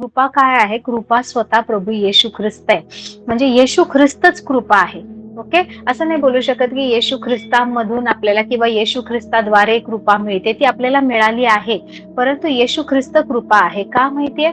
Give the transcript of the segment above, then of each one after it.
कृपा काय आहे? कृपा स्वतः प्रभू येशू ख्रिस्त आहे. म्हणजे येशू ख्रिस्तच कृपा आहे. ओके? असं नाही बोलू शकत की येशू ख्रिस्तामधून आपल्याला किंवा येशू ख्रिस्ताद्वारे कृपा मिळते ती आपल्याला मिळाली आहे. परंतु येशू ख्रिस्त कृपा आहे का माहितीये?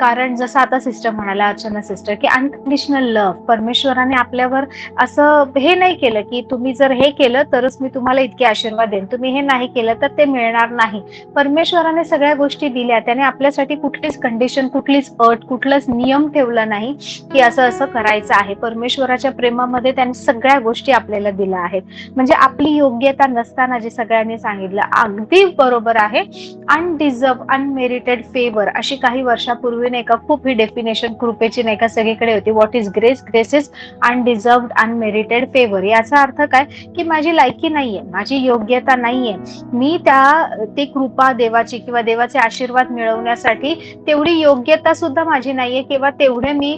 कारण जसं आता सिस्टर म्हणाला अर्चना सिस्टर की अनकंडिशनल लव्ह परमेश्वराने आपल्यावर असं हे नाही केलं की तुम्ही जर हे केलं तरच मी तुम्हाला इतके आशीर्वाद देईन. तुम्ही हे नाही केलं तर ते मिळणार नाही. परमेश्वराने सगळ्या गोष्टी दिल्या. त्याने आपल्यासाठी कुठलीच कंडिशन कुठलीच अट कुठलाच नियम ठेवला नाही की असं असं करायचं आहे. परमेश्वराच्या प्रेमामध्ये त्याने सगळ्या गोष्टी आपल्याला दिल्या आहेत. म्हणजे आपली योग्यता नसताना जे सगळ्यांनी सांगितलं अगदी बरोबर आहे. अनडिझर्व अनमेरिटेड फेवर अशी काही वर्षापूर्वी नाही का खूप ही डेफिनेशन कृपेची नाही का सगळीकडे होती. What is grace grace is undeserve unmerited favour याचा अर्थ काय? की माझी लायकी नाहीये माझी योग्यता नाहीये. मी त्या ते कृपा देवाची किंवा देवाचे आशीर्वाद मिळवण्यासाठी तेवढी योग्यता सुद्धा माझी नाहीये किंवा तेवढे मी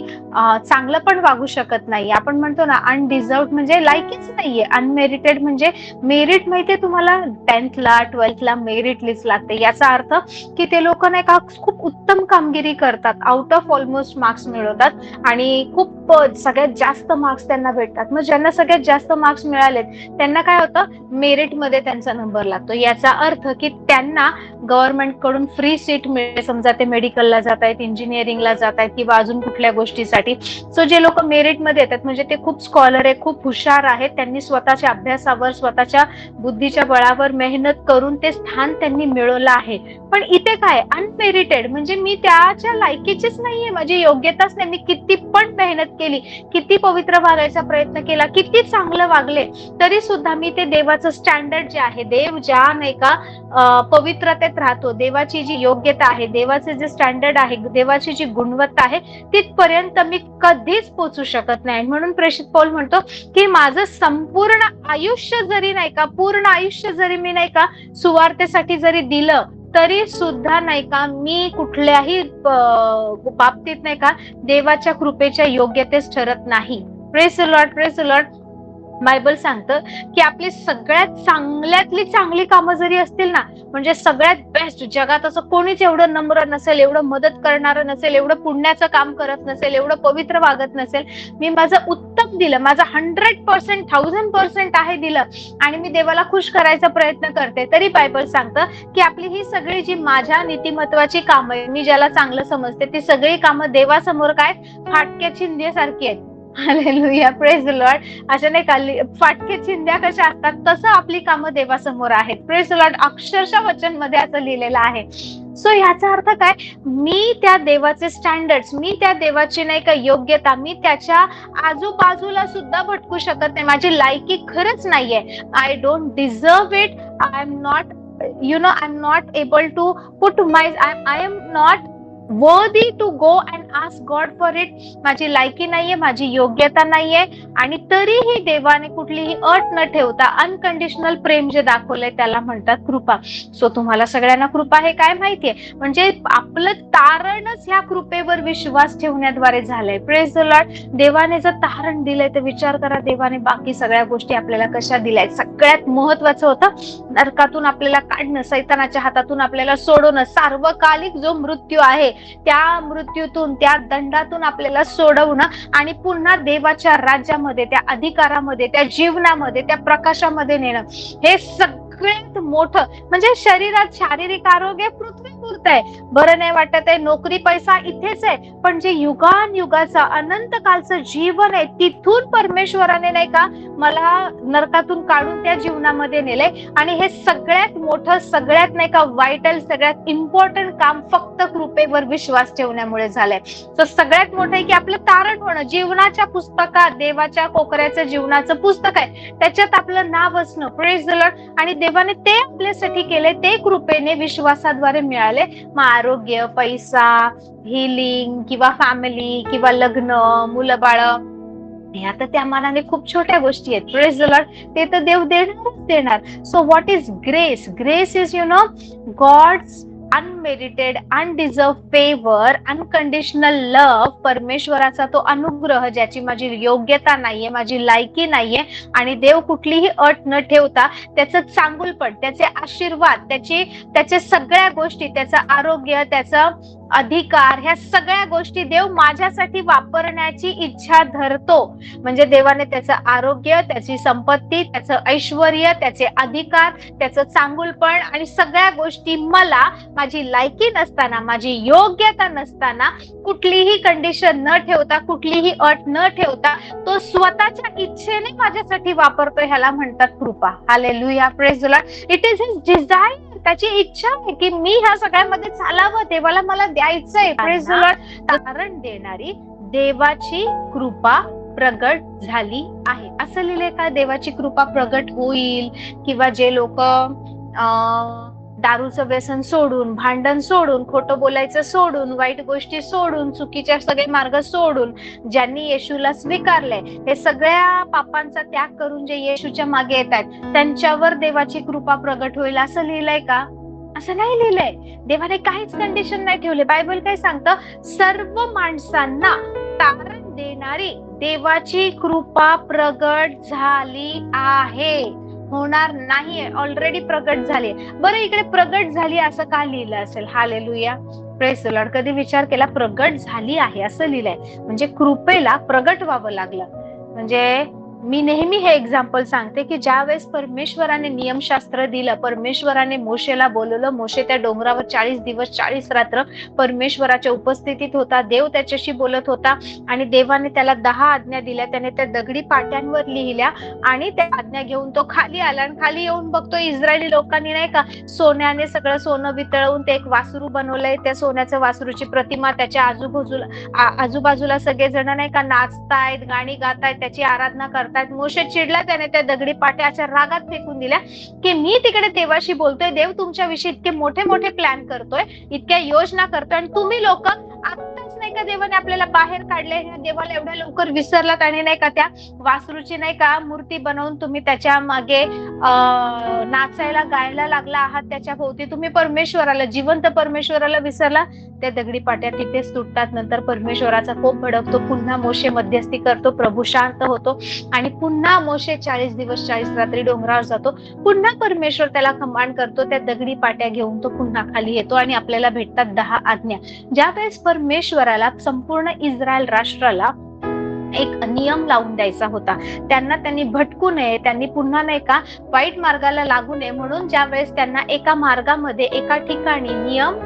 चांगलं पण वागू शकत नाही. आपण म्हणतो ना अनडिझर्व म्हणजे लायकीच नाहीये. अनमेरिटेड म्हणजे मेरिट माहितीये तुम्हाला? टेन्थला ट्वेल्थला मेरिट लिस्ट लागते. याचा अर्थ की ते लोक नाही का खूप उत्तम कामगिरी करतात. आउट ऑफ ऑलमोस्ट मार्क्स मिळवतात आणि खूप सगळ्यात जास्त मार्क्स त्यांना भेटतात. मग ज्यांना सगळ्यात जास्त मार्क्स मिळालेत त्यांना काय होतं? मेरिटमध्ये त्यांचा नंबर लागतो. याचा अर्थ की त्यांना गव्हर्नमेंटकडून फ्री सीट मिळते. समजा ते मेडिकलला जात आहेत इंजिनिअरिंगला जात आहेत किंवा अजून कुठल्या गोष्टीसाठी. सो जे लोक मेरिटमध्ये येतात म्हणजे ते खूप स्कॉलर आहे खूप हुशार आहेत. त्यांनी स्वतःच्या अभ्यासावर स्वतःच्या बुद्धीच्या बळावर मेहनत करून ते स्थान त्यांनी मिळवलं आहे. पण इथे काय? अनमेरिटेड म्हणजे मी त्याच्या लायकीचीच नाहीये. माझी योग्यताच नाही. मी किती पण मेहनत केली किती पवित्र वागायचा प्रयत्न केला किती चांगलं वागले तरी सुद्धा मी ते देवाचं स्टँडर्ड जे आहे देव ज्या नाही का पवित्रतेत राहतो देवाची जी योग्यता आहे देवाचे जे स्टँडर्ड आहे देवाची जी गुणवत्ता आहे तिथपर्यंत मी कधीच पोचू शकत नाही. म्हणून प्रेषित पौल म्हणतो की माझं संपूर्ण आयुष्य जरी नाही का पूर्ण आयुष्य जरी मी नाही का सुवार्तेसाठी जरी दिलं तरी सुद्धा नाही का मी कुठल्याही बाबतीत नाही का देवाच्या कृपेच्या योग्यतेस ठरत नाही. Praise the Lord praise the Lord Bible सांगतं की आपली सगळ्यात चांगल्यातली चांगली कामं जरी असतील ना म्हणजे सगळ्यात बेस्ट जगात असं कोणीच एवढं नम्र नसेल एवढं मदत करणारं नसेल एवढं पुण्याचं काम करत नसेल एवढं पवित्र वागत नसेल मी माझं उत्तम दिलं माझं हंड्रेड पर्सेंट थाउजंड पर्सेंट आहे दिलं आणि मी देवाला खुश करायचा प्रयत्न करते. तरी बायबल सांगतं की आपली ही सगळी जी माझ्या नीतिमत्वाची कामं आहे मी ज्याला चांगलं समजते ती सगळी कामं देवासमोर काय? फाटक्या चिंधेसारखी आहेत. हालेलुया प्रेज लॉर्ड अशा नाही का फाटके चिंध्या कशा असतात तसं आपली कामं देवासमोर आहेत. प्रेज लॉर्ड अक्षरशः वचनमध्ये असं लिहिलेलं आहे. सो ह्याचा अर्थ काय? मी त्या देवाचे स्टँडर्ड मी त्या देवाची नाही का योग्यता मी त्याच्या आजूबाजूला सुद्धा भटकू शकत नाही. माझी लायकी खरंच नाहीये. I don't deserve it I am not you know I am not able to put my I am not worthy to go and ask God for it माझी लायकी नाहीये माझी योग्यता नाहीये. आणि तरीही देवाने कुठलीही अट न ठेवता अनकंडिशनल प्रेम जे दाखवलंय त्याला म्हणतात कृपा. सो तुम्हाला सगळ्यांना कृपा हे काय माहितीये? म्हणजे आपलं तारणच ह्या कृपेवर विश्वास ठेवण्याद्वारे झालंय. प्रेस द लॉर्ड देवाने जर तारण दिलंय तर विचार करा देवाने बाकी सगळ्या गोष्टी आपल्याला कशा दिल्या सगळ्यात महत्वाचं होतं नरकातून आपल्याला काढणं सैतानाच्या हातातून आपल्याला सोडवणं. सार्वकालिक जो मृत्यू आहे त्या मृत्यूतून त्या दंडातून आपल्याला सोडवणं आणि पुन्हा देवाच्या राज्यामध्ये त्या अधिकारामध्ये त्या जीवनामध्ये त्या प्रकाशामध्ये नेणं. हे सगळ्यात मोठं म्हणजे शरीरात शारीरिक आरोग्य पृथ्वी पुरत आहे बरं नाही वाटत आहे नोकरी पैसा इथेच आहे पण जे युगान युगाचा अनंत कालचं जीवन आहे तिथून परमेश्वराने नाही का मला नरकातून काढून त्या जीवनामध्ये नेले आणि हे सगळ्यात मोठं सगळ्यात नाही का वाईटल सगळ्यात इम्पॉर्टंट काम फक्त कृपेवर विश्वास ठेवण्यामुळे झालंय. तर सगळ्यात मोठं आहे की आपलं तारण होणं जीवनाच्या पुस्तकात देवाच्या कोकऱ्याचं जीवनाचं पुस्तक आहे. त्याच्यात आपलं नाव असणं प्रेस आणि देवाने ते आपल्यासाठी केले ते कृपेने विश्वासाद्वारे मिळाले. मग आरोग्य पैसा हिलिंग किंवा फॅमिली किंवा लग्न मुलं बाळ आता त्या मानाने खूप छोट्या गोष्टी आहेत. प्रेस ते तर देव देणारच देणार. So what is grace grace is you know God's unmerited undeserve favour unconditional love परमेश्वराचा तो अनुग्रह ज्याची माझी योग्यता नाहीये माझी लायकी नाहीये आणि देव कुठलीही अट न ठेवता त्याचं चांगुलपण त्याचे आशीर्वाद त्याची त्याचे सगळ्या गोष्टी त्याचं आरोग्य त्याचं अधिकार ह्या सगळ्या गोष्टी देव माझ्यासाठी वापरण्याची इच्छा धरतो. म्हणजे देवाने त्याचं आरोग्य त्याची संपत्ती त्याचं ऐश्वर त्याचे अधिकार त्याचं चांगुलपण आणि सगळ्या गोष्टी मला माझी लायकी नसताना माझी योग्यता नसताना कुठलीही कंडिशन न ठेवता कुठलीही अट न ठेवता तो स्वतःच्या इच्छेने माझ्यासाठी वापरतो ह्याला म्हणतात कृपा. Hallelujah praise it is his desire त्याची इच्छा आहे की मी ह्या सगळ्यामध्ये चालावं देवाला मला द्यायचंय. प्रेज तारण देणारी देवाची कृपा प्रगट झाली आहे. असं लिहिले का? देवाची कृपा प्रगट होईल किंवा जे लोक दारूचं व्यसन सोडून भांडण सोडून खोटं बोलायचं सोडून वाईट गोष्टी सोडून चुकीच्या सगळे मार्ग सोडून ज्यांनी येशूला स्वीकारले हे सगळ्या पापांचा त्याग करून जे येशूच्या मागे येत आहेत त्यांच्यावर देवाची कृपा प्रगट होईल असं लिहिलंय का? असं नाही लिहिलंय. देवाने काहीच कंडिशन नाही ठेवले. बायबल काय सांगतं? सर्व माणसांना तारण देणारी देवाची कृपा प्रगट झाली आहे. होणार नाहीये. ऑलरेडी प्रगट झाली बरं इकडे प्रगट झाली असं का लिहिलं असेल? हालेलुया प्रेस कधी विचार केला प्रगट झाली आहे असं लिहिलंय. म्हणजे कृपेला प्रगट व्हावं लागलं. म्हणजे मी नेहमी हे एक्झाम्पल सांगते की ज्या वेळेस परमेश्वराने नियमशास्त्र दिलं परमेश्वराने मोशेला बोलवलं मोशे त्या डोंगरावर चाळीस दिवस चाळीस रात्र परमेश्वराच्या उपस्थितीत होता देव त्याच्याशी बोलत होता आणि देवाने त्याला दहा आज्ञा दिल्या त्याने त्या दगडी पाट्यांवर लिहिल्या आणि त्या आज्ञा घेऊन तो खाली आला आणि खाली येऊन बघतो इस्रायली लोकांनी नाही का सोन्याने सगळं सोनं वितळवून ते एक वासरू बनवलंय त्या सोन्याच्या वासरूची प्रतिमा त्याच्या आजूबाजूला आजूबाजूला सगळे जण नाही का नाचतायत गाणी गातायत त्याची आराधना करतात करतात मोशे चिडला त्याने त्या दगडी पाट्याच्या रागात फेकून दिल्या की मी तिकडे देवाशी बोलतोय देव तुमच्याविषयी इतके मोठे मोठे प्लॅन करतोय इतक्या योजना करतोय आणि तुम्ही लोक नाही का देवाने आपल्याला बाहेर काढले? देवाला एवढ्या लवकर विसरलात आणि नाही का त्या वासरूची नाही का मूर्ती बनवून तुम्ही त्याच्यामागे नाचायला गायला लागला आहात त्याच्या भोवती तुम्ही परमेश्वराला जिवंत परमेश्वराला विसरला त्या दगडी पाट्या तिथेच तुटतात नंतर परमेश्वराचा कोप भडकतो पुन्हा मोशे मध्यस्थी करतो प्रभू शांत होतो आणि पुन्हा मोशे चाळीस दिवस चाळीस रात्री डोंगरावर जातो. पुन्हा परमेश्वर त्याला कमांड करतो त्या दगडी पाट्या घेऊन तो पुन्हा खाली येतो आणि आपल्याला भेटतात दहा आज्ञा. ज्या वेळेस परमेश्वरा परमेश्वराला संपूर्ण इस्रायल राष्ट्राला एक नियम लावून द्यायचा होता. त्यांना त्यांनी भटकू नये त्यांनी पुन्हा नाही का वाईट मार्गाला लागू नये म्हणून ज्या वेळेस त्यांना एका मार्गामध्ये एका ठिकाणी नियम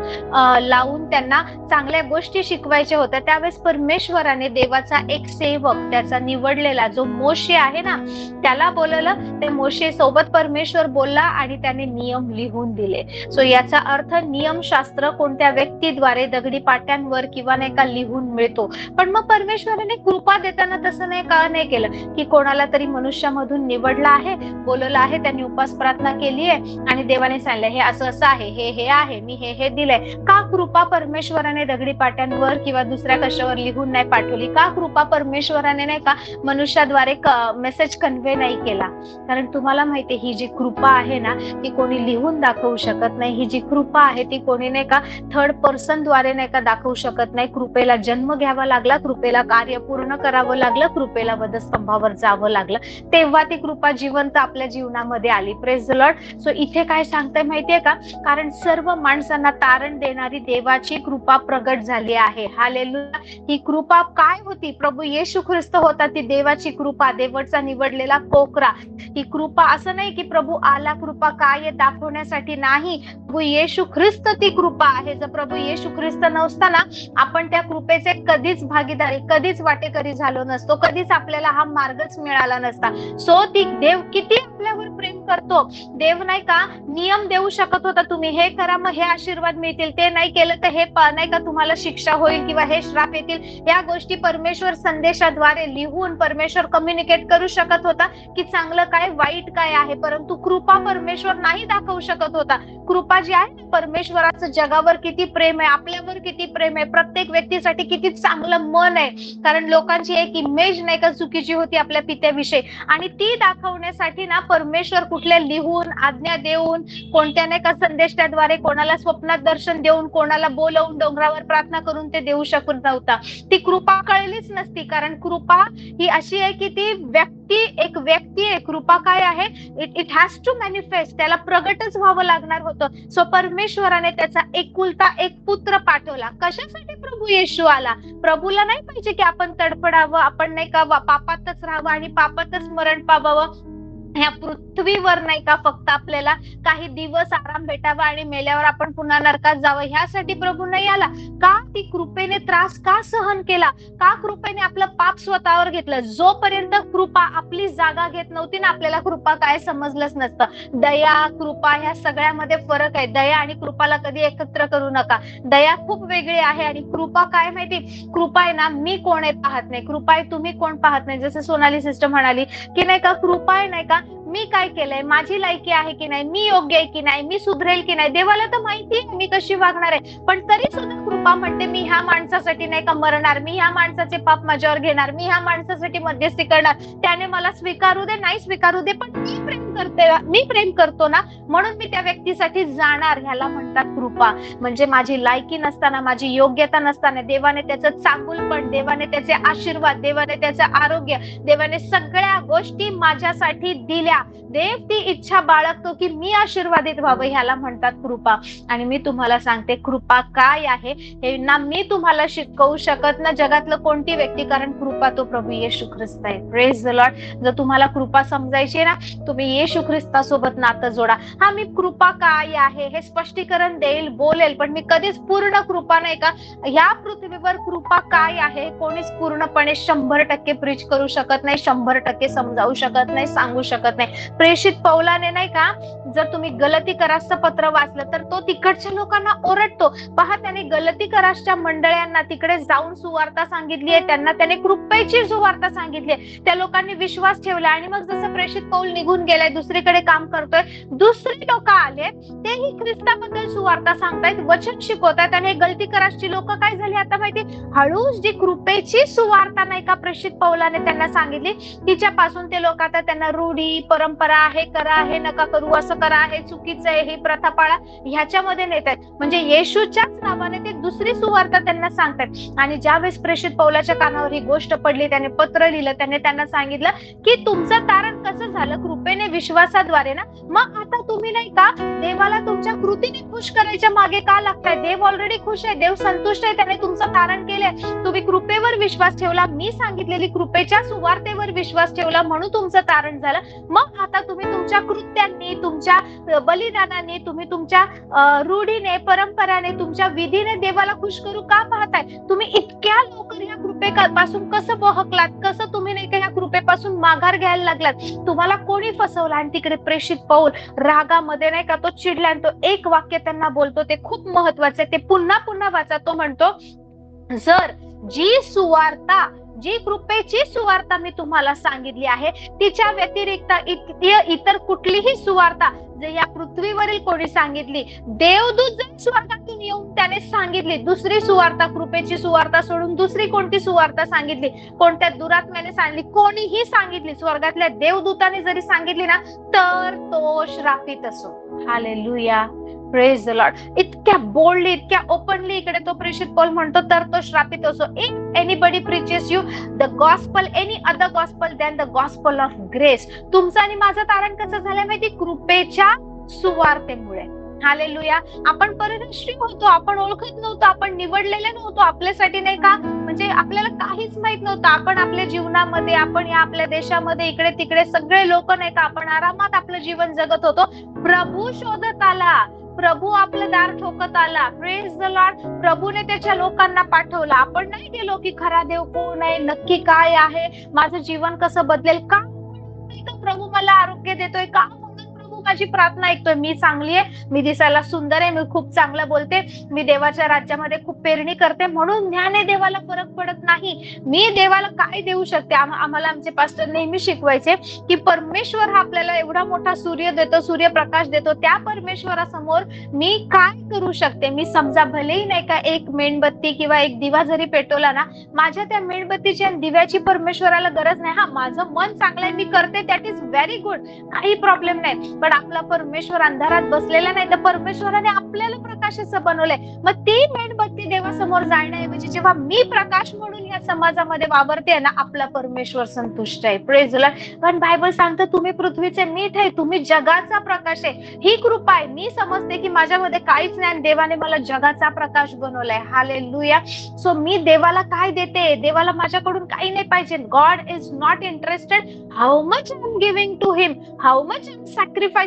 लावून त्यांना चांगल्या गोष्टी शिकवायच्या होत्या त्यावेळेस परमेश्वराने देवाचा एक सेवक त्याचा निवडलेला जो मोशे आहे ना त्याला बोलवलं ते मोशे सोबत परमेश्वर बोलला आणि त्याने नियम लिहून दिले. सो याचा अर्थ नियमशास्त्र कोणत्या व्यक्तीद्वारे दगडी पाट्यांवर किंवा नाही का लिहून मिळतो. पण मग परमेश्वराने कृपा देत त्यांना तसं नाही का नाही केलं? की कोणाला तरी मनुष्यामधून निवडला आहे बोलवलं आहे त्यांनी उपास प्रार्थना केली आहे आणि देवाने सांगितलं हे असं असं आहे हे हे आहे मी हे हे दिलंय. का कृपा परमेश्वराने दगडी पाट्यांवर किंवा दुसऱ्या कशावर लिहून नाही पाठवली? का कृपा परमेश्वराने नाही का मनुष्याद्वारे मेसेज कन्व्हे नाही केला? कारण तुम्हाला माहितीये ही जी कृपा आहे ना ती कोणी लिहून दाखवू शकत नाही. ही जी कृपा आहे ती कोणी नाही का थर्ड पर्सनद्वारे नाही का दाखवू शकत नाही. कृपेला जन्म घ्यावा लागला कृपेला कार्य पूर्ण करावं जावं लागलं कृपेला वधस्तंभावर जावं लागलं. तेव्हा ती कृपा जिवंत आपल्या जीवनामध्ये आली. प्रेस लॉर्ड सो इथे काय सांगताय माहितीये का? कारण सर्व माणसांना तारण देणारी देवाची कृपा प्रगट झाली आहे. हालेलुया ही कृपा काय होती? प्रभू येशू ख्रिस्त होता ती देवाची कृपा देवटचा निवडलेला कोकरा. ही कृपा असं नाही की प्रभू आला कृपा काय दाखवण्यासाठी नाही. प्रभू येशू ख्रिस्त ती कृपा आहे. जर प्रभू येशू ख्रिस्त नसताना आपण त्या कृपेचे कधीच भागीदारी कधीच वाटेकरी झालो झालो नसतो कधीच आपल्याला हा मार्गच मिळाला नसता. सो ती देव किती आपल्यावर प्रेम करतो? देव नाही का नियम देऊ शकत होता तुम्ही. हे करा मग हे आशीर्वाद मिळतील. ते नाही केलं तर हे नाही का तुम्हाला शिक्षा होईल किंवा हे श्राप येतील. या गोष्टी परमेश्वर संदेशाद्वारे लिहून परमेश्वर कम्युनिकेट करू शकत होता की चांगलं काय वाईट काय आहे. परंतु कृपा परमेश्वर नाही दाखवू शकत होता. कृपा जी आहे परमेश्वराचं जगावर किती प्रेम आहे आपल्यावर किती प्रेम आहे प्रत्येक व्यक्तीसाठी किती चांगलं मन आहे. कारण लोकांची एक इमेज नाही का चुकीची होती आपल्या पित्याविषयी. आणि ती दाखवण्यासाठी ना परमेश्वर कुठल्या लिहून आज्ञा देऊन कोणत्या नाही का संदेशाद्वारे कोणाला स्वप्नात दर्शन देऊन कोणाला बोलवून डोंगरावर प्रार्थना करून ते देऊ शकत नव्हता. ती कृपा कळलीच नसती कारण कृपा ही अशी आहे की ती व्यक्ती एक व्यक्ती आहे कृपा काय आहे? It it has to manifest त्याला प्रगटच व्हावं लागणार होतं. सो परमेश्वराने त्याचा एकुलता एक पुत्र पाठवला. कशासाठी प्रभू येशू आला? प्रभूला नाही पाहिजे की आपण तडफडावं आपण नाही का पापातच राहावं आणि पापातच मरण पावावं. ह्या पृथ्वीवर नाही का फक्त आपल्याला काही दिवस आराम भेटावा आणि मेल्यावर आपण पुन्हा नरकात जावं? ह्यासाठी प्रभू नाही आला. का ती कृपेने त्रास का सहन केला? का कृपेने आपलं पाप स्वतःवर घेतलं? जोपर्यंत कृपा आपली जागा घेत नव्हती ना आपल्याला कृपा काय समजलंच नसतं. दया कृपा ह्या सगळ्यामध्ये फरक आहे. दया आणि कृपाला कधी एकत्र करू नका. दया खूप वेगळी आहे आणि कृपा काय माहिती? कृपा आहे ना मी कोण आहे पाहत नाही. कृपा आहे तुम्ही कोण पाहत नाही? जसं सोनाली सिस्टम म्हणाली की नाही का कृपा आहे नाही का मी काय केलंय? माझी लायकी आहे की नाही? मी योग्य आहे की नाही? मी सुधरेल की नाही? देवाला तर माहिती आहे मी कशी वागणार आहे. पण तरी सुद्धा कृपा म्हणते मी ह्या माणसासाठी नाही का मरणार? मी ह्या माणसाचे पाप माझ्यावर घेणार? मी ह्या माणसासाठी मध्यस्थी करणार? त्याने मला स्वीकारू दे नाही स्वीकारू दे पण मी प्रेम करते मी प्रेम करतो ना म्हणून मी त्या व्यक्तीसाठी जाणार. ह्याला म्हणतात कृपा. म्हणजे माझी लायकी नसताना माझी योग्यता नसताना देवाने त्याचं चांगुलपण देवाने त्याचे आशीर्वाद देवाने त्याचं आरोग्य देवाने सगळ्या गोष्टी माझ्यासाठी दिल्या. देव ती इच्छा बाळगतो की मी आशीर्वादित व्हावं ह्याला म्हणतात कृपा. आणि मी तुम्हाला सांगते कृपा काय आहे हे ना मी तुम्हाला शिकवू शकत ना जगातलं कोणती व्यक्ती. कारण कृपा तो प्रभू येशू ख्रिस्त आहे. प्रेस द लॉर्ड जर तुम्हाला कृपा समजायची ना तुम्ही येशू ख्रिस्तासोबत नातं जोडा. हा मी कृपा काय आहे हे स्पष्टीकरण देईल बोलेल. पण मी कधीच पूर्ण कृपा नाही का या पृथ्वीवर कृपा काय आहे कोणीच पूर्णपणे शंभर टक्के प्रीच करू शकत नाही शंभर टक्के समजावू शकत नाही सांगू शकत नाही. प्रेषित पौलाने नाही का जर तुम्ही गलती करासचं पत्र वाचलं तर तो तिकडच्या लोकांना ओरडतो. पहा त्याने गलती करासच्या मंडळांना तिकडे जाऊन सुवार्ता सांगितली आहे त्यांना त्याने कृपेची सुवार्ता सांगितली आहे. त्या लोकांनी विश्वास ठेवला आणि मग जसं प्रेषित पौल निघून गेलाय दुसरीकडे काम करतोय दुसरी लोक आले तेही ख्रिस्ताबद्दल सुवार्ता सांगतायत वचन शिकवतायत आणि हे गलती करासची लोक काय झाली आता माहिती हळूच जी कृपेची सुवार्ता नाही का प्रेषित पौलाने त्यांना सांगितली तिच्यापासून ते लोक आता त्यांना रूढी परंपरा आहे करा हे नका करू असं करा हे चुकीचं आहे ही प्रथा पाळा. ह्याच्यामध्ये नेतात म्हणजे येशूच्याच नावाने ते दुसरी सुवार्ता त्यांना सांगतात. आणि ज्यावेळेस प्रेषित पौलाच्या कानावर ही गोष्ट पडली त्याने पत्र लिहिलं त्याने त्यांना सांगितलं की तुमचं तारण कसं झालं? कृपेने विश्वासाद्वारे ना? मग आता तुम्ही नाही का देवाला तुमच्या कृतीने खुश करायच्या मागे का लागताय? देव ऑलरेडी खुश आहे देव संतुष्ट आहे त्याने तुमचं तारण केलंय. तुम्ही कृपेवर विश्वास ठेवला मी सांगितलेली कृपेच्या सुवार्तेवर विश्वास ठेवला म्हणून तुमचं तारण झालं. मग आता तुम्ही तुमच्या कृत्यांनी तुमच्या बलिदानाने तुम्ही तुमच्या रूढीने परंपराने तुमच्या विधीने देवाला खुश करू का पाहताय? तुम्ही इतक्या लवकर या कृपेपासून कसं बहकलात? कसं तुम्ही नाही का या कृपेपासून माघार घ्यायला लागलात? तुम्हाला कोणी फसवलं? आणि तिकडे प्रेषित पाऊल रागामध्ये नाही का तो चिडला आणि तो एक वाक्य त्यांना बोलतो ते खूप महत्वाचं आहे. ते पुन्हा पुन्हा वाचा तो म्हणतो जर जी सुवार्ता जी कृपेची सुवार्ता मी तुम्हाला सांगितली आहे तिच्या व्यतिरिक्त इतर कुठलीही सुवार्ता जे या पृथ्वीवरील कोणी सांगितली देवदूत जर स्वर्गातून येऊन त्याने सांगितली दुसरी सुवार्ता कृपेची सुवार्ता सोडून दुसरी कोणती सुवार्ता सांगितली कोणत्या दुरात्म्याने सांगितली कोणीही सांगितली स्वर्गातल्या देवदूताने जरी सांगितली ना तर तो श्रापित असो. हालेलुया. प्रेज द लॉर्ड इतक्या बोल्डली इतक्या ओपनली इकडे तो प्रेषित पॉल म्हणतो तर तो श्रापित असो if anybody preaches you the gospel any other gospel than the gospel of grace तुमचं आणि माझं तारण कसं झालंय माहिती? कृपेच्या सुवार्तेमुळे. हालेलुया आपण परराष्ट्रीय होतो आपण ओळखत नव्हतो आपण निवडलेले नव्हतो आपल्यासाठी नाही का? म्हणजे आपल्याला काहीच माहीत नव्हतं. आपण आपल्या जीवनामध्ये आपण या आपल्या देशामध्ये इकडे तिकडे सगळे लोक नाही का? आपण आरामात आपलं जीवन जगत होतो. प्रभू शोधत आला. प्रभू आपलं दार ठोकत आला. प्रेज द लॉर्ड प्रभूने त्याच्या लोकांना पाठवला. आपण नाही गेलो की खरा देव कोण आहे? नक्की काय आहे? माझं जीवन कसं बदलेल? का प्रभू मला आरोग्य देतोय? का माझी प्रार्थना ऐकतोय. मी चांगली आहे मी दिसायला सुंदर आहे मी खूप चांगलं बोलते मी देवाच्या राज्यामध्ये खूप पेरणी करते म्हणून ज्ञाने देवाला फरक पडत नाही. मी देवाला काय देऊ शकते? आम्हाला आमचे पास्टर नेहमी शिकवायचे की परमेश्वर हा आपल्याला एवढा मोठा सूर्य देतो सूर्यप्रकाश देतो त्या परमेश्वरासमोर मी काय करू शकते? मी समजा भलेही नाही का एक मेणबत्ती किंवा एक दिवा जरी पेटवला ना माझ्या त्या मेणबत्तीची आणि दिव्याची परमेश्वराला गरज नाही. हा माझं मन चांगलं आहे मी करते दॅट इज व्हेरी गुड काही प्रॉब्लेम नाही. पण आपला परमेश्वर अंधारात बसलेला नाही तर परमेश्वराने आपल्याला प्रकाशाचं बनवलंय. मग ती मेणबत्ती देवासमोर जाण्याऐवजी जेव्हा मी प्रकाश म्हणून या समाजामध्ये वावरते ना आपला परमेश्वर संतुष्ट आहे. प्रेज कारण बायबल सांगतं तुम्ही पृथ्वीचे मीठ आहे तुम्ही जगाचा प्रकाश आहे. ही कृपा आहे. मी समजते की माझ्यामध्ये काहीच नाही देवाने मला जगाचा प्रकाश बनवलाय. हाले लुया सो मी देवाला काय देते? देवाला माझ्याकडून काही नाही पाहिजे. God is not interested how much I am giving to him how much I am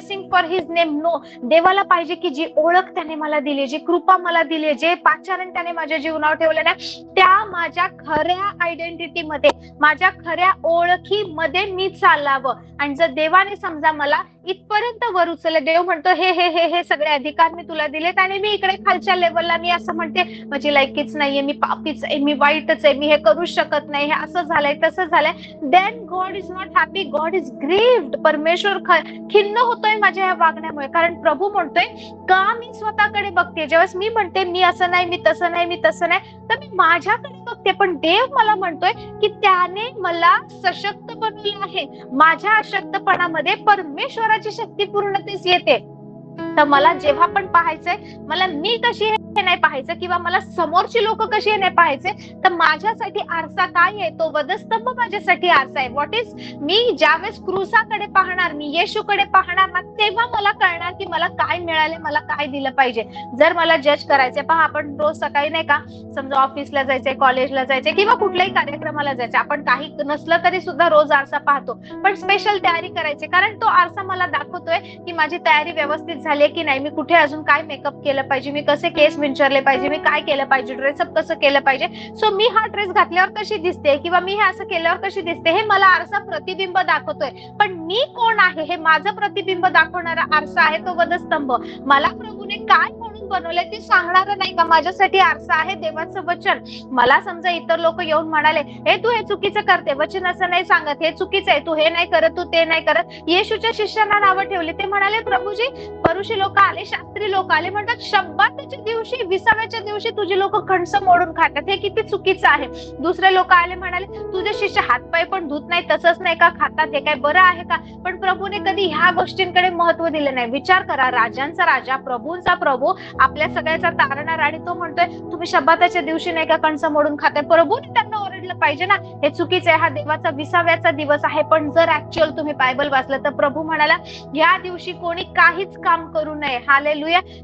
sacrificing for his name no देवाला पाहिजे की जी ओळख त्याने मला दिली जी कृपा मला दिली जे पाचारण त्याने माझ्या जीवनावर ठेवले ना त्या माझ्या खऱ्या आयडेंटिटी मध्ये माझ्या खऱ्या ओळखीमध्ये मी चालावं. आणि जर देवाने समजा मला इथपर्यंत वर उचलले. देव म्हणतो हे हे हे हे सगळे अधिकार मी तुला दिलेत आणि मी इकडे खालच्या लेवलला मी असं म्हणते माझी लायकीच नाहीये मी पापीच आहे मी वाईटच आहे मी हे करू शकत नाही हे असं झालंय तसं झालंय. Then God is not happy God is grieved परमेश्वर ख- खिन्न होतोय माझ्या या वागण्यामुळे. कारण प्रभू म्हणतोय का मी स्वतःकडे बघते? ज्यावेळेस मी म्हणते मी असं नाही मी तसं नाही मी तसं नाही तर मी माझ्याकडे बघते पण देव मला म्हणतोय की त्याने मला सशक्त बनवलं आहे. माझ्या अशक्तपणामध्ये परमेश्वराची शक्ती पूर्णतेच येते. तर मला जेव्हा पण पाहायचंय मला मी कशी आहे हे नाही पाहायचं किंवा मला समोरची लोक कशी नाही पाहायचे? तर माझ्यासाठी आरसा काय आहे? तो वधस्तंभ माझ्यासाठी आरसा आहे. व्हॉट इज मी ज्यावेळेस क्रुसाकडे पाहणार मी येशूकडे पाहणार ना तेव्हा मला कळणार की मला काय मिळाले मला काय दिलं पाहिजे. जर मला जज करायचंय पहा आपण रोज सकाळी नाही का समजा ऑफिसला जायचंय कॉलेजला जायचंय किंवा कुठल्याही कार्यक्रमाला जायचं आपण काही नसलं तरी सुद्धा रोज आरसा पाहतो. पण स्पेशल तयारी करायची कारण तो आरसा मला दाखवतोय की माझी तयारी व्यवस्थित झाली की नाही मी कुठे अजून काय मेकअप केलं पाहिजे मी कसे केस विचारले पाहिजे मी काय केलं पाहिजे ड्रेसअप कसं केलं पाहिजे. सो मी हा ड्रेस घातल्यावर कशी दिसते किंवा मी हे असं केल्यावर कशी दिसते हे मला आरसा प्रतिबिंब दाखवतोय. पण मी कोण आहे हे माझं प्रतिबिंब दाखवणारा आरसा आहे तो वधस्तंभ. मला प्रभूने काय म्हणून बनवलंय ते सांगणार नाही का? माझ्यासाठी आरसा आहे देवाचं वचन. मला समजा इतर लोक येऊन म्हणाले हे तू हे चुकीचं करते. वचन असं नाही सांगत हे चुकीचं आहे तू हे नाही करत तू ते नाही करत. येशूच्या शिष्यांना नावं ठेवली ते म्हणाले प्रभूजी परुषी लोक आले शास्त्री लोक आले. म्हणतात शब्दाच्या दिवशी विसाव्याच्या दिवशी तुझे लोक कणस मोडून खातात. हे किती चुकीचं आहे. दुसरे लोक आले म्हणाले तुझे शिष्य हातपाय पण धुत नाही तसंच नाही का? खातात हे काय बरं आहे का? पण प्रभूने कधी ह्या गोष्टींकडे महत्त्व दिलं नाही. विचार करा राजांचा राजा प्रभूंचा प्रभू आपल्या सगळ्याचा तारणार आणि तो म्हणतोय तुम्ही शब्दाच्या दिवशी नाही का कणस मोडून खाताय? प्रभूने त्यांना ओरडलं पाहिजे ना? हे चुकीचं आहे. हा देवाचा विसाव्याचा दिवस आहे. पण जर ऍक्च्युअल तुम्ही बायबल वाचलं तर प्रभू म्हणाला या दिवशी कोणी काहीच काम करू नये. हाले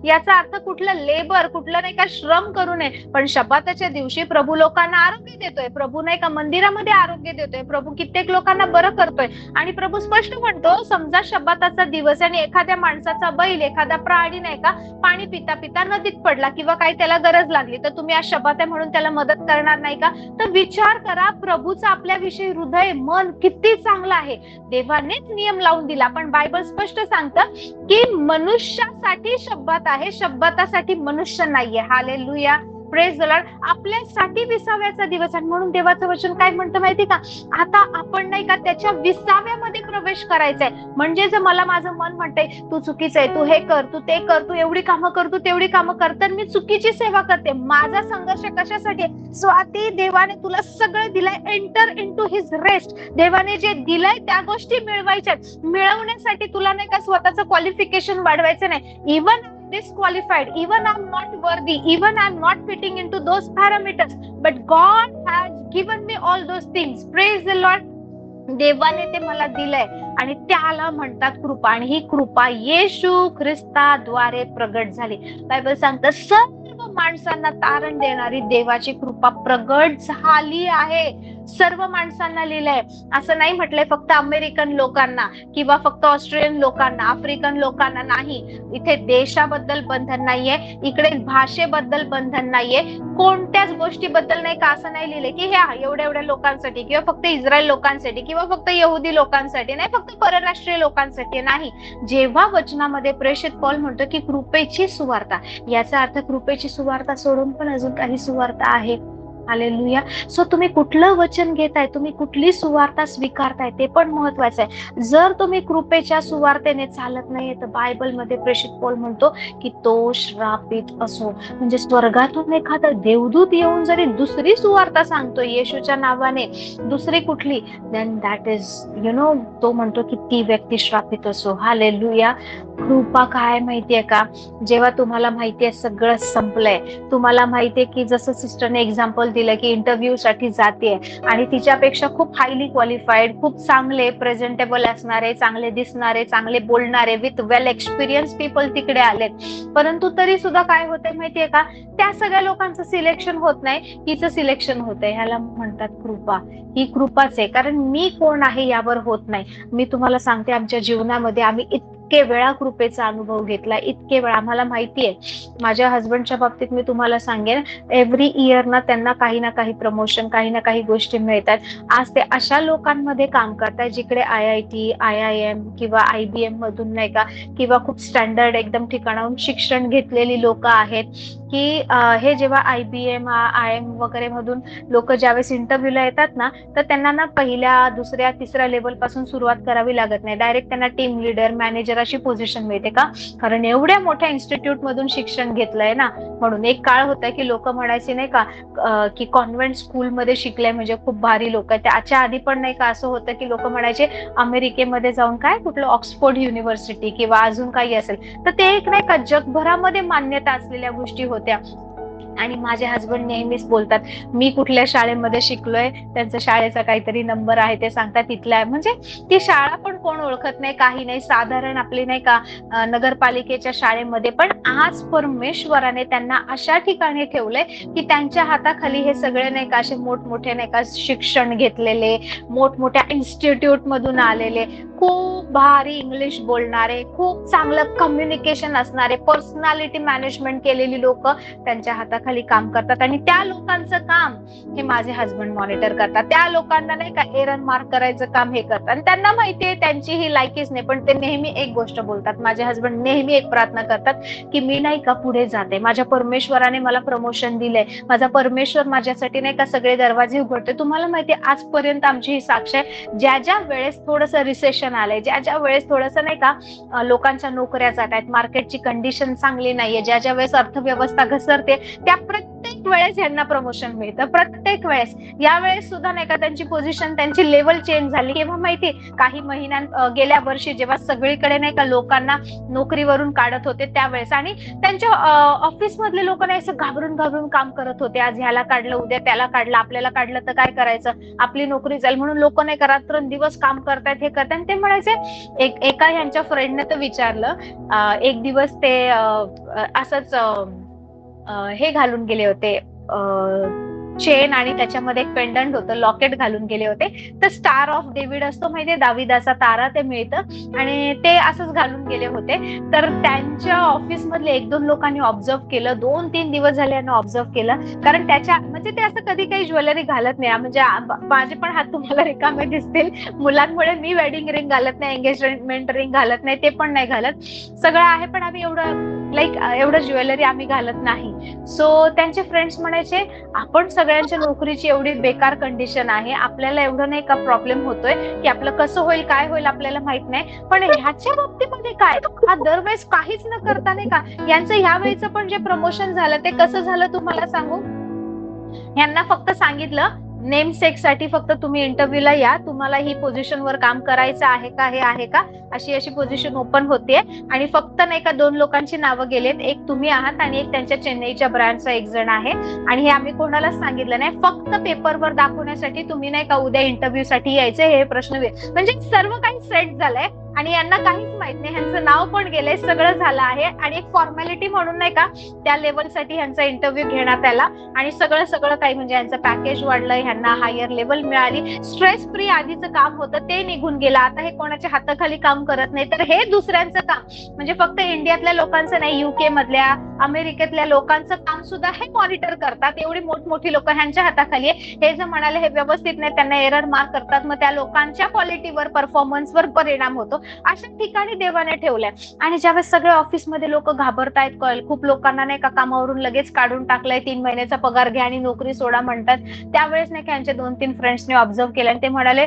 याचा अर्थ कुठलं लेबर कुठलं नाही का श्रम करू नये. पण शब्दाच्या दिवशी प्रभू लोकांना आरोग्य देतोय. प्रभू नाही का मंदिरामध्ये आरोग्य देतोय. प्रभू कित्येक लोकांना बरं करतोय. आणि प्रभू स्पष्ट म्हणतो समजा शब्दाचा दिवस आणि एखाद्या माणसाचा बैल एखादा प्राणी नाही का पाणी पिता पिता नदीत पडला किंवा काही त्याला गरज लागली तर तुम्ही आज शब्दात आहे म्हणून त्याला मदत करणार नाही का? तर विचार करा प्रभूचा आपल्याविषयी हृदय मन किती चांगलं आहे. देवानेच नियम लावून दिला. पण बायबल स्पष्ट सांगतं की मनुष्यासाठी शब्दात आहे. शब्दासाठी मनुष्य नाहीये. हाले लुया प्रेस लॉर्ड आपल्यासाठी विसाव्याचा दिवस आणि म्हणून देवाचं वचन काय म्हणतं माहिती का? आता आपण नाही का त्याच्या विसाव्यामध्ये प्रवेश करायचाय. म्हणजे जर मला माझं मन म्हणतंय तू चुकीचं आहे तू हे कर तू ते कर तू एवढी कामं कर तू तेवढी कामं कर तर मी चुकीची सेवा करते. माझा संघर्ष कशासाठी स्वाती देवाने तुला सगळं दिलंय. Enter into his rest देवाने जे दिलंय त्या गोष्टी मिळवायच्या मिळवण्यासाठी तुला नाही का स्वतःचं क्वालिफिकेशन वाढवायचं नाही. Even disqualified even i'm not worthy even i'm not fitting into those parameters but god has given me all those things praise the lord देवाने ते मला दिलंय आणि त्याला म्हणतात कृपा आणि ही कृपा येशू ख्रिस्ताद्वारे प्रगट झाली बायबल सांगतं सर्व माणसांना तारण देणारी देवाची कृपा प्रगट झाली आहे सर्व माणसांना लिहिलंय. असं नाही म्हटलंय फक्त अमेरिकन लोकांना किंवा फक्त ऑस्ट्रेलियन लोकांना आफ्रिकन लोकांना नाही. इथे देशाबद्दल बंधन नाहीये. इकडे भाषेबद्दल बंधन नाहीये. कोणत्याच गोष्टीबद्दल नाही का असं नाही लिहिलंय की हे एवढ्या एवढ्या लोकांसाठी किंवा फक्त इस्रायल लोकांसाठी किंवा फक्त यहुदी लोकांसाठी नाही फक्त परराष्ट्रीय लोकांसाठी नाही. जेव्हा वचनामध्ये प्रेषित पॉल म्हणतो की कृपेची सुवार्ता. याचा अर्थ कृपेची सुवार्ता सोडून पण अजून काही सुवार्ता आहे. हालेलुया सो तुम्ही कुठलं वचन घेताय? तुम्ही कुठली सुवार्ता स्वीकारताय? ते पण महत्वाचं आहे. जर तुम्ही कृपेच्या सुवार्तेने चालत नाहीये तर बायबलमध्ये प्रेषित पोल म्हणतो की तो श्रापित असो. म्हणजे स्वर्गातून एखादा देवदूत येऊन जरी दुसरी सुवार्ता सांगतो येशूच्या नावाने दुसरी कुठली then that is you know तो म्हणतो की ती व्यक्ती श्रापित असो. हालेलुया कृपा काय माहितीये का? जेव्हा तुम्हाला माहितीये सगळं संपलंय. तुम्हाला माहितीये की जसं सिस्टरने एक्झाम्पल दिलं की इंटरव्ह्यू साठी जाते. आणि तिच्यापेक्षा खूप हायली क्वालिफाईड खूप चांगले प्रेझेंटेबल असणारे चांगले दिसणारे चांगले बोलणारे विथ वेल एक्सपिरियन्स पीपल तिकडे आलेत. परंतु तरी सुद्धा काय होतंय माहितीये का? त्या सगळ्या लोकांचं सिलेक्शन होत नाही. हिचं सिलेक्शन होतंय. ह्याला म्हणतात कृपा. ही कृपाच आहे. कारण मी कोण आहे यावर होत नाही. मी तुम्हाला सांगते आमच्या जीवनामध्ये आम्ही इतके वेळा कृपेचा अनुभव घेतला इतके वेळा. आम्हाला माहितीये माझ्या हस्बंडच्या बाबतीत मी तुम्हाला सांगेन एव्हरी इयर ना त्यांना काही ना काही प्रमोशन काही ना काही गोष्टी मिळतात. आज ते अशा लोकांमध्ये काम करतात जिकडे I I T I I M किंवा आय बी एम मधून नाही का किंवा खूप स्टँडर्ड एकदम ठिकाणाहून शिक्षण घेतलेली लोक आहेत की हे जेव्हा I B M I M वगैरे मधून लोक ज्यावेळेस इंटरव्ह्यूला येतात ना तर त्यांना ना पहिल्या दुसऱ्या तिसऱ्या लेवलपासून सुरुवात करावी लागत नाही. डायरेक्ट त्यांना टीम लीडर मॅनेजर अशी पोझिशन मिळते का? कारण एवढ्या मोठ्या इन्स्टिट्यूट मधून शिक्षण घेतलंय ना म्हणून एक काळ होता की लोक म्हणायचे नाही का की कॉन्व्हेंट स्कूलमध्ये शिकले म्हणजे खूप भारी लोक त्याच्या आधी पण नाही का असं होतं की लोक म्हणायचे अमेरिकेमध्ये जाऊन काय कुठलं ऑक्सफोर्ड युनिव्हर्सिटी किंवा अजून काही असेल. तर ते एक नाही का जगभरामध्ये मान्यता असलेल्या गोष्टी होत्या. आणि माझे हसबंड नेहमीच बोलतात मी कुठल्या शाळेमध्ये शिकलोय त्यांचा शाळेचा काहीतरी नंबर आहे ते सांगतात तिथला आहे. म्हणजे ती शाळा पण कोण ओळखत नाही काही नाही साधारण आपली नाही का नगरपालिकेच्या शाळेमध्ये. पण आज परमेश्वराने त्यांना अशा ठिकाणी ठेवलंय की त्यांच्या हाताखाली हे सगळे नाही का असे मोठमोठे नाही का शिक्षण घेतलेले मोठमोठ्या इन्स्टिट्यूट मधून आलेले खूप भारी इंग्लिश बोलणारे खूप चांगलं कम्युनिकेशन असणारे पर्सनॅलिटी मॅनेजमेंट केलेली लोक त्यांच्या हाताखाली काम करतात. आणि त्या लोकांचं काम हे माझे हस्बंड मॉनिटर करतात. त्या लोकांना नाही का एरन मार्क करायचं काम हे करतात. आणि त्यांना माहितीये त्यांची ही लायकीच नाही पण ते नेहमी एक गोष्ट बोलतात. माझे हस्बंड नेहमी एक प्रार्थना करतात की मी नाही का पुढे जाते. माझ्या परमेश्वराने मला प्रमोशन दिलंय. माझा परमेश्वर माझ्यासाठी नाही का सगळे दरवाजे उघडते तुम्हाला माहितीये आजपर्यंत आमची ही साक्ष आहे. ज्या ज्या वेळेस थोडस रिसेशन आलंय. ज्या ज्या वेळेस थोडस नाही का लोकांच्या नोकऱ्या जात आहेत मार्केटची कंडिशन चांगली नाहीये ज्या ज्या वेळेस अर्थव्यवस्था घसरते त्या प्रत्येक वेळेस यांना प्रमोशन मिळतं. प्रत्येक वेळेस. यावेळेस सुद्धा नाही का त्यांची पोझिशन त्यांची लेवल चेंज झाली. किंवा माहिती काही महिन्यां गेल्या वर्षी जेव्हा सगळीकडे नाही का लोकांना नोकरीवरून काढत होते त्यावेळेस. आणि त्यांच्या ऑफिस मधले लोक नाही असं घाबरून घाबरून काम करत होते. आज ह्याला काढलं उद्या त्याला काढलं आपल्याला काढलं तर काय करायचं? आपली नोकरी जाईल. म्हणून लोक नाही का दिवस काम करतायत हे करतात ते म्हणायचे एक एका ह्यांच्या फ्रेंडने तर विचारलं एक दिवस ते असंच हे घालून गेले होते. चेन आणि त्याच्यामध्ये एक पेंडंट होतं लॉकेट घालून गेले होते. तर स्टार ऑफ डेव्हिड असतो माहितीये दाविदाचा तारा ते मिळतं. आणि ते असंच घालून गेले होते. तर त्यांच्या ऑफिसमधले एक दोन लोकांनी ऑब्झर्व केलं. दोन तीन दिवस झाले यांना ऑब्झर्व केलं. कारण त्याच्या म्हणजे ते असं कधी काही ज्वेलरी घालत नाही. म्हणजे माझे पण हात तुम्हाला रिकामे दिसतील. मुलांमुळे मी वेडिंग रिंग घालत नाही एंगेजमेंट रिंग घालत नाही ते पण नाही घालत. सगळं आहे पण आम्ही एवढं लाईक एवढं ज्वेलरी आम्ही घालत नाही. सो त्यांचे फ्रेंड्स म्हणायचे आपण सगळ्यांच्या नोकरीची एवढी बेकार कंडिशन आहे. आपल्याला एवढं नाही का प्रॉब्लेम होतोय? की आपलं कसं होईल काय होईल आपल्याला माहीत नाही. पण ह्याच्या बाबतीमध्ये काय? हा दरवेळेस काहीच न करता नाही का? यांचं ह्या वेळेचं पण जे प्रमोशन झालं ते कसं झालं तुम्हाला सांगू? यांना फक्त सांगितलं नेम सेकसाठी फक्त तुम्ही इंटरव्ह्यूला या. तुम्हाला ही पोझिशन वर काम करायचं आहे का हे आहे का अशी अशी पोझिशन ओपन होते आणि फक्त नाही का दोन लोकांची नावं गेलेत. एक तुम्ही आहात आणि एक त्यांच्या चेन्नईच्या ब्रँडचा एक जण आहे. आणि हे आम्ही कोणालाच सांगितलं नाही. फक्त पेपरवर दाखवण्यासाठी तुम्ही नाही का उद्या इंटरव्ह्यू साठी यायचे हे प्रश्न म्हणजे सर्व काही सेट झालंय. आणि यांना काहीच माहीत नाही. ह्यांचं नाव पण गेलंय सगळं झालं आहे. आणि एक फॉर्मॅलिटी म्हणून नाही का त्या लेवलसाठी ह्यांचा इंटरव्ह्यू घेण्यात आला. आणि सगळं सगळं काही म्हणजे यांचं पॅकेज वाढलं ह्यांना हायर लेवल मिळाली. स्ट्रेस फ्री आधीचं काम होतं ते निघून गेलं. आता हे कोणाच्या हाताखाली काम करत नाही तर हे दुसऱ्यांचं काम. म्हणजे फक्त इंडियातल्या लोकांचं नाही युके मधल्या अमेरिकेतल्या लोकांचं काम सुद्धा हे मॉनिटर करतात. एवढी मोठमोठी लोक ह्यांच्या हाताखाली आहे. हे जर म्हणाले हे व्यवस्थित नाही त्यांना एरर मार्क करतात. मग त्या लोकांच्या क्वालिटीवर परफॉर्मन्सवर परिणाम होतो. अशा ठिकाणी देवाने ठेवलंय. आणि ज्यावेळेस सगळे ऑफिसमध्ये लोक घाबरतायत कळेल खूप लोकांना नाही का कामावरून लगेच काढून टाकलंय तीन महिन्याचा पगार घ्या आणि नोकरी सोडा म्हणतात. त्यावेळेस नाही का यांचे दोन तीन फ्रेंड्सने ऑब्झर्व केलं आणि ते म्हणाले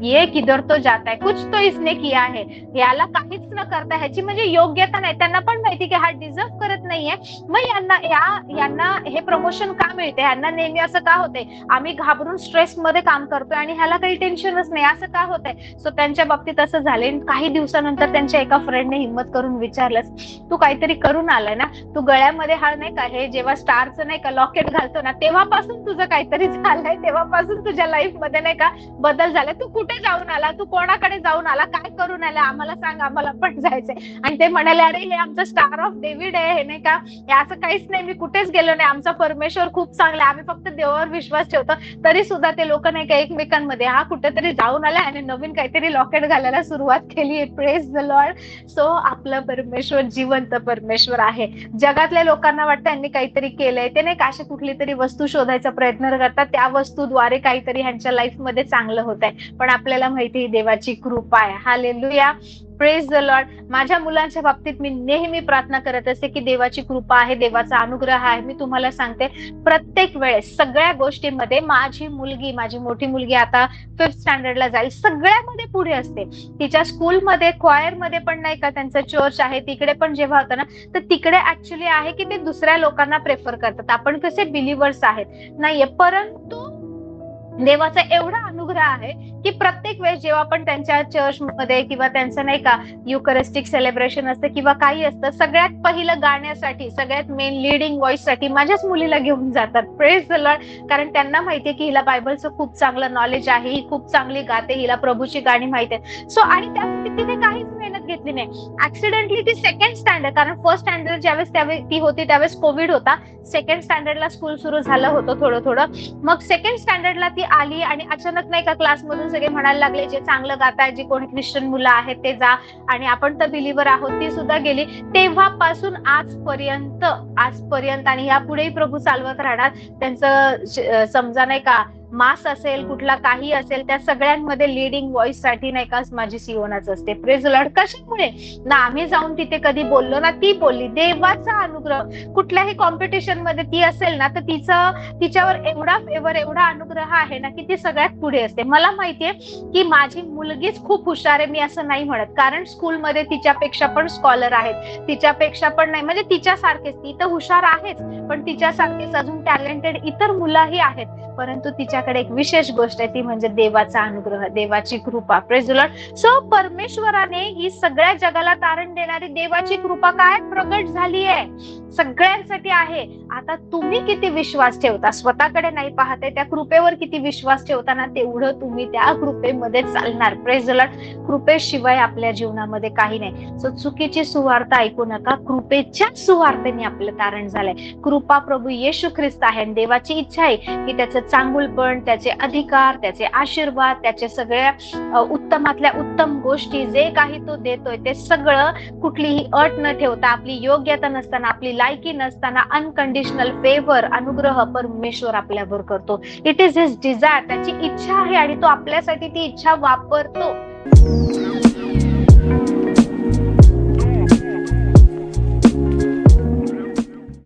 ये किधर तो जात आहे कुछ तो इसने किया आहे याला काहीच न करता ह्याची म्हणजे योग्यता नाही. त्यांना पण माहिती की हा डिझर्व करत नाहीये मग यांना या यांना हे प्रमोशन का मिळते? यांना नेहमी असं का होते आम्ही घाबरून स्ट्रेस मध्ये काम करतोय आणि ह्याला काही टेन्शनच नाही असं का होतंय? सो त्यांच्या बाबतीत असं झाले काही दिवसानंतर त्यांच्या एका फ्रेंडने हिंमत करून विचारलंस तू काहीतरी करून आलाय ना? तू गळ्यामध्ये हा नाही का? हे जेव्हा स्टारचं नाही का लॉकेट घालतो ना तेव्हापासून तुझं काहीतरी झालंय. तेव्हापासून तुझ्या लाईफमध्ये नाही का बदल झालाय. तू कुठे जाऊन आला? तू कोणाकडे जाऊन आला? काय करून आला? आम्हाला सांग आम्हाला पण जायचंय. आणि ते म्हणाले अरे हे आमचं स्टार ऑफ डेव्हिड आहे हे नाही का? हे असं काहीच नाही मी कुठेच गेलो नाही. आमचा परमेश्वर खूप चांगला आम्ही फक्त देवावर विश्वास ठेवतो. तरी सुद्धा ते लोक नाही का एकमेकांमध्ये हा कुठेतरी जाऊन आला आणि नवीन काहीतरी लॉकेट घालायला सुरुवात केली प्रेस द लॉर्ड सो आपलं परमेश्वर जिवंत परमेश्वर आहे. जगातल्या लोकांना वाटतं यांनी काहीतरी केलंय. ते नाही का अशी कुठली तरी वस्तू शोधायचा प्रयत्न करतात. त्या वस्तूद्वारे काहीतरी ह्यांच्या लाईफमध्ये चांगलं होत आहे पण आपल्याला माहिती देवाची कृपा आहे. हा लेलुया प्रेस द लॉर्ड माझ्या मुलांच्या बाबतीत मी नेहमी प्रार्थना करत असते की देवाची कृपा आहे देवाचा अनुग्रह आहे. मी तुम्हाला सांगते प्रत्येक वेळेस सगळ्या गोष्टींमध्ये माझी मुलगी माझी मोठी मुलगी आता फिफ्थ स्टँडर्डला जाईल सगळ्यामध्ये पुढे असते. तिच्या स्कूलमध्ये क्वायरमध्ये पण नाही का त्यांचं चर्च आहे तिकडे पण जेव्हा होतं ना तर तिकडे ऍक्च्युली आहे की ते दुसऱ्या लोकांना प्रेफर करतात. आपण कसे बिलिव्हर्स आहेत? नाहीये परंतु देवाचा एवढा अनुग्रह आहे की प्रत्येक वेळेस जेव्हा आपण त्यांच्या चर्च मध्ये किंवा त्यांचं नाही का युकरिस्टिक सेलिब्रेशन असतं किंवा काही असतं सगळ्यात पहिलं गाण्यासाठी सगळ्यात मेन लिडिंग व्हॉइससाठी माझ्याच मुलीला घेऊन जातात. प्रेस लॉर्ड कारण त्यांना माहितीये की हिला बायबलचं खूप चांगलं नॉलेज आहे ही खूप चांगली गाते हिला प्रभूची गाणी माहिती आहेत. सो आणि त्यासाठी तिने काहीच मेहनत घेतली नाही. ऍक्सिडेंटली ती सेकंड स्टँडर्ड कारण फर्स्ट स्टँडर्ड ज्यावेळेस त्यावेळेस ती होती त्यावेळेस कोविड होता. सेकंड स्टँडर्डला स्कूल सुरू झालं होतं थोडं थोडं मग सेकंड स्टँडर्डला ती आली आणि अचानक नाही का क्लासमधून सगळे म्हणायला लागले जे चांगलं गाताय जे कोणी ख्रिश्चन मुलं आहेत ते जा. आणि आपण तर बिलिव्हर आहोत ती सुद्धा गेली. तेव्हापासून आजपर्यंत आजपर्यंत आणि यापुढेही प्रभू चालवत राहणार त्यांचं समजा नाही का मास असेल कुठला काही असेल त्या सगळ्यांमध्ये लिडिंग व्हॉइससाठी नाही का माझी सिओनाच असते. प्रेज लॉर्ड कशामुळे? ना आम्ही जाऊन तिथे कधी बोललो ना ती बोलली. देवाचा अनुग्रह. कुठल्याही कॉम्पिटिशनमध्ये ती असेल ना तर तिचं तिच्यावर एवढा फेवर एवढा अनुग्रह आहे ना की ती सगळ्यात पुढे असते. मला माहितीये की माझी मुलगीच खूप हुशार आहे मी असं नाही म्हणत. कारण स्कूलमध्ये तिच्यापेक्षा पण स्कॉलर आहेत. तिच्यापेक्षा पण नाही म्हणजे तिच्यासारखेच. ती तर हुशार आहेच पण तिच्यासारखेच अजून टॅलेंटेड इतर मुलंही आहेत. परंतु तिच्या तिच्याकडे एक विशेष गोष्ट आहे ती म्हणजे देवाचा अनुग्रह देवाची कृपा. प्रेझुलट सो परमेश्वराने ही सगळ्या जगाला तारण देणारी देवाची कृपा काय? प्रगट झाली आहे. सगळ्यांसाठी आहे. आता तुम्ही किती विश्वास ठेवता? स्वतःकडे नाही पाहते त्या कृपेवर किती विश्वास ठेवताना तेवढं तुम्ही त्या कृपेमध्ये चालणार. प्रेझलट कृपेशिवाय आपल्या जीवनामध्ये काही नाही. सो चुकीची सुवार्थ ऐकू नका. कृपेच्या सुवार्थेने आपलं तारण झालंय. कृपा प्रभू येशू ख्रिस्त आहे आणि देवाची इच्छा आहे की त्याचं चांगुलपण त्याचे अधिकार त्याचे आशीर्वाद त्याचे सगळ्या उत्तमातल्या उत्तम गोष्टी जे काही तो देतोय ते सगळं कुठलीही अट न ठेवता आपली योग्यता नसताना आपली लायकी नसताना अनकंडिशनल फेवर अनुग्रह परमेश्वर आपल्यावर करतो. इट इज हिज डिझायर त्याची इच्छा आहे आणि तो आपल्यासाठी ती इच्छा वापरतो.